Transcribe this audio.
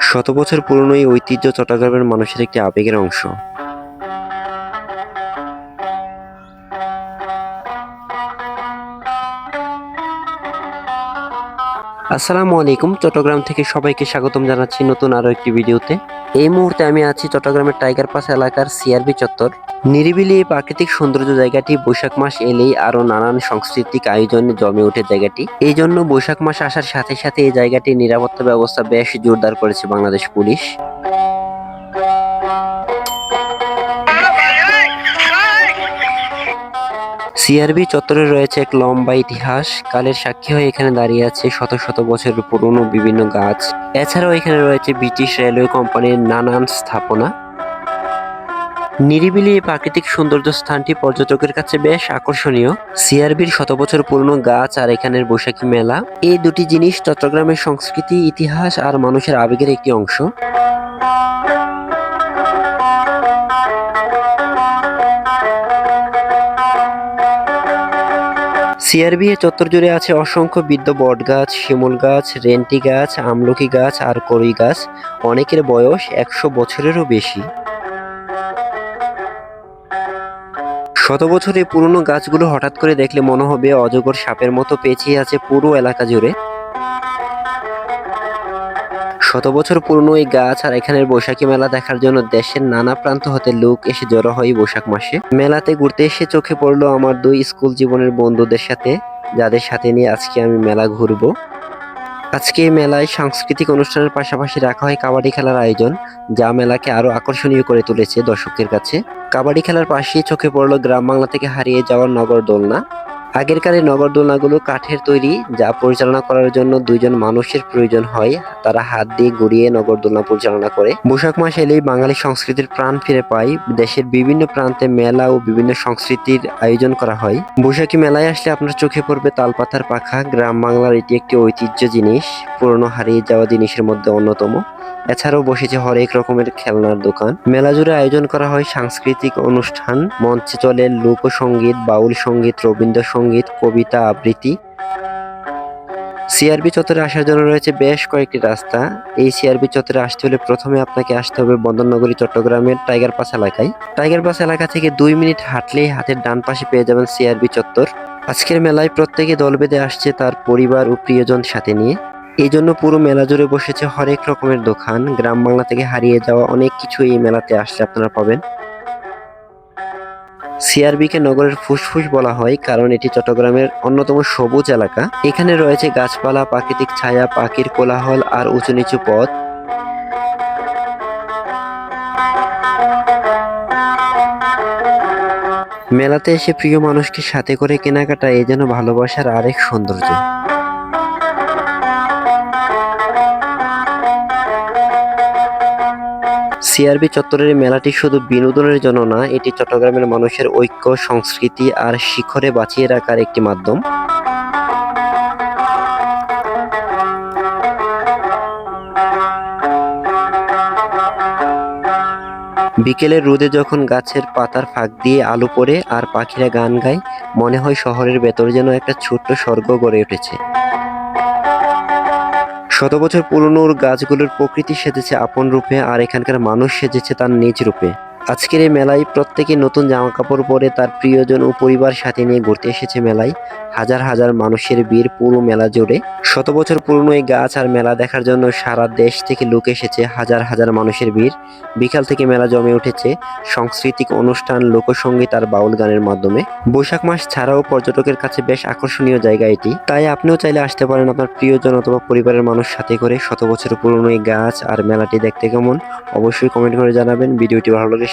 শত বছর পুরনো এই ঐতিহ্য চট্টগ্রামের মানুষের একটি আবেগের অংশ। আসসালামু আলাইকুম। চট্টগ্রাম থেকে সবাইকে স্বাগতম জানাচ্ছি নতুন আরও একটি ভিডিওতে। এই মুহূর্তে আমি আছি চট্টগ্রামের টাইগার পাস এলাকার সিআরবি চত্বর। নিরিবিলি এই প্রাকৃতিক সৌন্দর্য জায়গাটি বৈশাখ মাস এলেই আরও নানান সাংস্কৃতিক আয়োজনে জমে ওঠে জায়গাটি। এই জন্য বৈশাখ মাস আসার সাথে সাথে এই জায়গাটির নিরাপত্তা ব্যবস্থা বেশ জোরদার করেছে বাংলাদেশ পুলিশ। সিআরবি চত্বরে রয়েছে এক লম্বা ইতিহাস। কালের সাক্ষী হয়ে এখানে দাঁড়িয়ে আছে শত শত বছর পুরনো বিভিন্ন গাছ। এছাড়াও এখানে রয়েছে ব্রিটিশ রেলওয়ে কোম্পানির নানান স্থাপনা। নিরিবিলি এই প্রাকৃতিক সৌন্দর্য স্থানটি পর্যটকের কাছে বেশ আকর্ষণীয়। সিআরবির শত বছর পুরনো গাছ আর এখানের বৈশাখী মেলা। এই দুটি জিনিস চট্টগ্রামের সংস্কৃতি, ইতিহাস আর মানুষের আবেগের একটি অংশ। সিআরবি এ চত্বর জুড়ে আছে অসংখ্য বৃদ্ধ বট গাছ, শিমুল গাছ, রেন্টি গাছ, আমলকি গাছ আর করই গাছ। অনেকের বয়স একশো বছরেরও বেশি। শত বছরে পুরনো গাছগুলো হঠাৎ করে দেখলে মনে হবে অজগর সাপের মতো পেঁচিয়ে আছে পুরো এলাকা জুড়ে। শত বছর পুরনো এই গাছ আর এখানের বৈশাখী মেলা দেখার জন্য দেশের নানা প্রান্ত হতে লোক এসে জড়ো হয় বৈশাখ মাসে। মেলাতে ঘুরতে এসে চোখে পড়ল আমার দুই স্কুল জীবনের বন্ধুদের সাথে, যাদের সাথে নিয়ে আজকে আমি মেলা ঘুরবো। আজকে মেলায় সাংস্কৃতিক অনুষ্ঠানের পাশাপাশি রাখা হয় কাবাডি খেলার আয়োজন, যা মেলাকে আরও আকর্ষণীয় করে তুলেছে দর্শকদের কাছে। কাবাডি খেলার পাশেই চোখে পড়ল গ্রাম বাংলা থেকে হারিয়ে যাওয়ার নগর দোলনা। আগের কালে নগর দোলনাগুলো কাঠের তৈরি, যা পরিচালনা করার জন্য দুইজন মানুষের প্রয়োজন হয়। তারা হাত দিয়ে ঘুরিয়ে নগর দোলনা পরিচালনা করে। বৈশাখ মাস এলেই বাঙালি সংস্কৃতির প্রাণ ফিরে পায়। দেশের বিভিন্ন প্রান্তে মেলা ও বিভিন্ন সংস্কৃতির আয়োজন করা হয়। বৈশাখী মেলায় আসলে আপনার চোখে পড়বে তালপাতার পাখা। গ্রাম বাংলার এটি একটি ঐতিহ্য জিনিস। পুরনো হারিয়ে যাওয়া জিনিসের মধ্যে অন্যতম। এছাড়াও বসেছে হরেক রকমের খেলনার দোকান। মেলা জুড়ে আয়োজন করা হয় সাংস্কৃতিক অনুষ্ঠান, মঞ্চে চলে লোকসঙ্গীত বাউল সংগীত রবীন্দ্রসঙ্গীত কবিতা আবৃত্তি। সিআরবি চত্বরে আসার জন্য রয়েছে বেশ কয়েকটি রাস্তা। এই সিআরবি চত্বরে আসতে হলে প্রথমে আপনাকে আসতে হবে বন্দরনগরী, চট্টগ্রামের টাইগার পাস এলাকায়। টাইগার পাস এলাকা থেকে দুই মিনিট হাঁটলেই হাতের ডান পাশে পেয়ে যাবেন সিআরবি চত্বর। আজকের মেলায় প্রত্যেকে দল বেঁধে আসছে তার পরিবার ও প্রিয়জন সাথে নিয়ে। এই জন্য পুরো মেলা জুড়ে বসেছে হরেক রকমের দোকান। গ্রাম বাংলা থেকে হারিয়ে যাওয়া অনেক কিছু এই মেলাতে আসলে আপনারা পাবেন। সিআরবি কে নগরের ফুসফুস বলা হয়, কারণ এটি চট্টগ্রামের অন্যতম সবুজ এলাকা। এখানে রয়েছে গাছপালা, প্রাকৃতিক ছায়া, পাখির কোলাহল আর উঁচু নিচু পথ। মেলাতে এসে প্রিয় মানুষকে সাথে করে কেনাকাটা, এ যেন ভালোবাসার আরেক সৌন্দর্য। সিআরবি চত্বরের মেলাটি শুধু বিনোদনের জন্য না, এটি চট্টগ্রামের মানুষের ঐক্য, সংস্কৃতি আর শিখরে বাঁচিয়ে রাখার একটি মাধ্যম। বিকেলের রোদে যখন গাছের পাতার ফাঁক দিয়ে আলো পড়ে আর পাখিরা গান গায়, মনে হয় শহরের ভেতর যেন একটা ছোট্ট স্বর্গ গড়ে উঠেছে। শত বছর পুরনোর গাছগুলোর প্রকৃতি সেজেছে আপন রূপে আর এখানকার মানুষ সেজেছে তার নিজ রূপে। আজকের এই মেলায় প্রত্যেকে নতুন জামা কাপড় পরে তার প্রিয়জন ও পরিবার সাথে নিয়ে ঘুরতে এসেছে মেলায়। হাজার হাজার মানুষের ভিড় পুরো মেলা জুড়ে। শত বছর পুরনো এই গাছ আর মেলা দেখার জন্য সারা দেশ থেকে লোক এসেছে, হাজার হাজার মানুষের ভিড়। বিকাল থেকে মেলা জমে উঠেছে। সাংস্কৃতিক অনুষ্ঠান, লোকসঙ্গীত আর বাউল গানের মাধ্যমে। বৈশাখ মাস ছাড়াও পর্যটকের কাছে বেশ আকর্ষণীয় জায়গা এটি। তাই আপনিও চাইলে আসতে পারেন আপনার প্রিয়জন অথবা পরিবারের মানুষ সাথে করে শত বছর পুরনো এই গাছ আর মেলাটি দেখতে কেমন? অবশ্যই কমেন্ট করে জানাবেন। ভিডিওটি ভালো লাগলে